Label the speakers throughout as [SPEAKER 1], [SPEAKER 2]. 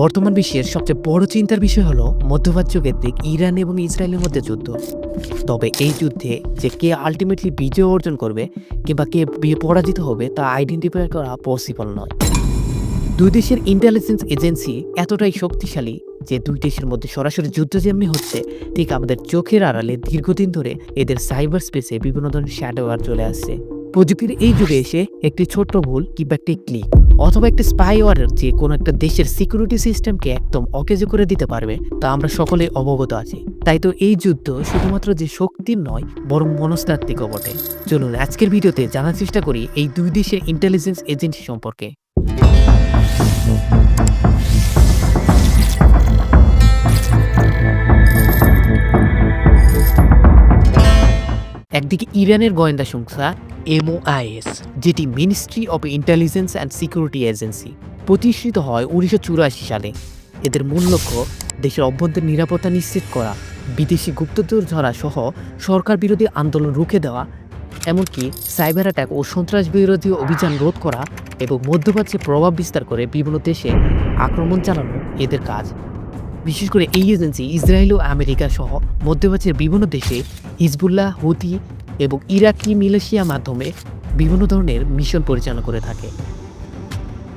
[SPEAKER 1] বর্তমান বিশ্বের সবচেয়ে বড় চিন্তার বিষয় হলো মধ্যপ্রাচ্য কেন্দ্রিক ইরান এবং ইসরায়েলের মধ্যে যুদ্ধ। তবে এই যুদ্ধে যে কে আলটিমেটলি বিজয় অর্জন করবে কিংবা কে পরাজিত হবে তা আইডেন্টিফাই করা পসিবল নয়। দুই দেশের ইন্টেলিজেন্স এজেন্সি এতটাই শক্তিশালী যে দুই দেশের মধ্যে সরাসরি যুদ্ধ যেমনি হচ্ছে, ঠিক আমাদের চোখের আড়ালে দীর্ঘদিন ধরে এদের সাইবার স্পেসে বিভিন্ন ধরনের শ্যাডোয়ার চলে আসছে। প্রযুক্তির এই যুগে এসে একটি ছোট্ট ভুল কিংবা একটি ক্লিক অথবা একটি স্পাইওয়ারের যে কোনো একটা দেশের সিকিউরিটি সিস্টেমকে একদম অকেজ করে দিতে পারবে, তা আমরা সকলে অবগত আছি। তাই তো এই যুদ্ধ শুধুমাত্র যে শক্তির নয়, বরং মনস্তাত্ত্বিকও বটে। চলুন আজকের ভিডিওতে জানার চেষ্টা করি এই দুই দেশের ইন্টেলিজেন্স এজেন্সি সম্পর্কে। একদিকে ইরানের গোয়েন্দা সংস্থা এমওআইএস, যেটি ministry of intelligence and security agency প্রতিষ্ঠিত হয় উনিশশো চুরাশি সালে। এদের মূল লক্ষ্য দেশের অভ্যন্তরীণ নিরাপত্তা নিশ্চিত করা, বিদেশি গুপ্তচর ধরা সহ সরকার বিরোধী আন্দোলন রুখে দেওয়া, এমনকি সাইবার অ্যাটাক ও সন্ত্রাস বিরোধী অভিযান রোধ করা এবং মধ্যপ্রাচ্যে প্রভাব বিস্তার করে বিভিন্ন দেশে আক্রমণ চালানো এদের কাজ। বিশেষ করে এই এজেন্সি ইসরায়েল ও আমেরিকা সহ মধ্যপ্রাচ্যের বিভিন্ন দেশে হিজবুল্লাহ, হুতি এবং ইরাকি মিলেশিয়া মাধ্যমে বিভিন্ন ধরনের মিশন পরিচালনা করে থাকে।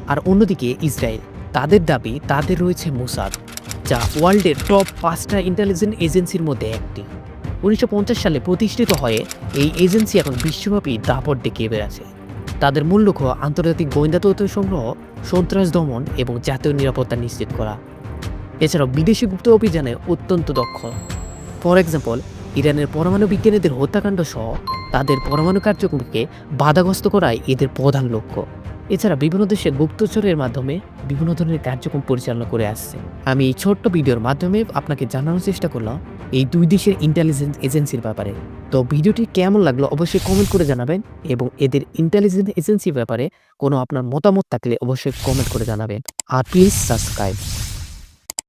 [SPEAKER 1] আর অন্যদিকে ইসরায়েল, তাদের দাবি তাদের রয়েছে মোসাদ, যা ওয়ার্ল্ডের টপ পাঁচটা ইন্টেলিজেন্ট এজেন্সির মধ্যে একটি। উনিশশো পঞ্চাশ সালে প্রতিষ্ঠিত হয়ে এই এজেন্সি এখন বিশ্বব্যাপী দাপট দেখিয়ে বেড়াচ্ছে। তাদের মূল লক্ষ্য আন্তর্জাতিক গোয়েন্দা তথ্য সংগ্রহ সন্ত্রাস দমন এবং জাতীয় নিরাপত্তা নিশ্চিত করা। এছাড়াও বিদেশি গুপ্ত অভিযানে অত্যন্ত দক্ষ। ফর এক্সাম্পল ইরানের পরমাণু বিজ্ঞানীদের হত্যাকাণ্ড সহ তাদের পরমাণু কার্যক্রমকে বাধাগ্রস্ত করাই এদের প্রধান লক্ষ্য। এছাড়া বিভিন্ন দেশে গুপ্তচরের মাধ্যমে বিভিন্ন ধরনের কার্যক্রম পরিচালনা করে আসছে। আমি এই ছোট্ট ভিডিওর মাধ্যমে আপনাকে জানানোর চেষ্টা করলাম এই দুই দেশের ইন্টেলিজেন্স এজেন্সির ব্যাপারে। তো ভিডিওটি কেমন লাগল অবশ্যই কমেন্ট করে জানাবেন এবং এদের ইন্টেলিজেন্স এজেন্সির ব্যাপারে কোনো আপনার মতামত থাকলে অবশ্যই কমেন্ট করে জানাবেন। আর প্লিজ সাবস্ক্রাইব